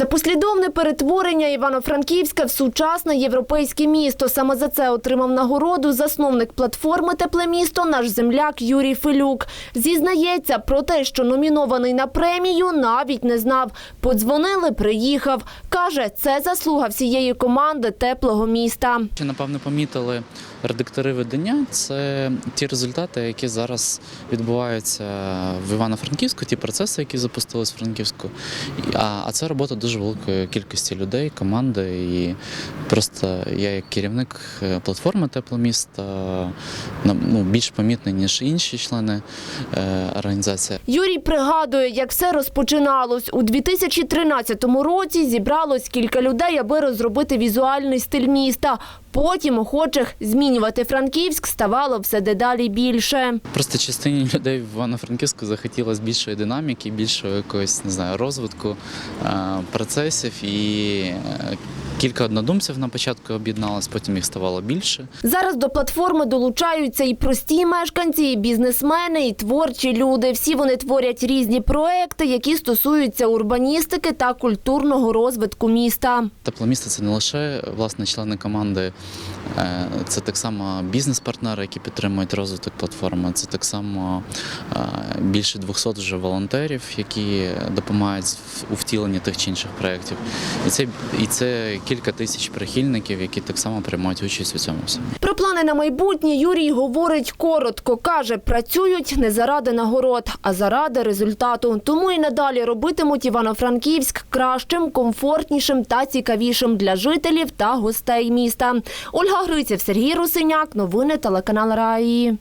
За послідовне перетворення Івано-Франківська в сучасне європейське місто. Саме за це отримав нагороду засновник платформи Тепле місто наш земляк Юрій Филюк. Зізнається про те, що номінований на премію, навіть не знав. Подзвонили, приїхав. Каже, це заслуга всієї команди теплого міста. Напевно помітили редактори видання? Це ті результати, які зараз відбуваються в Івано-Франківську, ті процеси, які запустились в Франківську. А, це робота дуже великої кількості людей, команди. І просто я як керівник е, платформи Тепло міста ну, більш помітний, ніж інші члени е, організації. Юрій пригадує, як все розпочиналось. У 2013 році зібралось кілька людей, аби розробити візуальний стиль міста. Потім охочих змінювати Франківськ ставало все дедалі більше. Просто частині людей в Івано-Франківську захотілося більшої динаміки, більшого якогось не знаю, розвитку е, процесів і е, кілька однодумців на початку об'єдналось, потім їх ставало більше. Зараз до платформи долучаються і прості мешканці, і бізнесмени, і творчі люди. Всі вони творять різні проекти, які стосуються урбаністики та культурного розвитку міста. Тепле місто це не лише власне члени команди, це так само бізнес-партнери, які підтримують розвиток платформи. Це так само е, більше 200 вже волонтерів, які допомагають у втіленні тих чи інших проєктів. І це, і це кілька тисяч прихильників, які так само приймають участь у цьому. Про плани на майбутнє Юрій говорить коротко. Каже, працюють не заради нагород, а заради результату. Тому і надалі робитимуть Івано-Франківськ кращим, комфортнішим та цікавішим для жителів та гостей міста. Ольга Гриців, Сергій Русиняк. Новини телеканал Раї.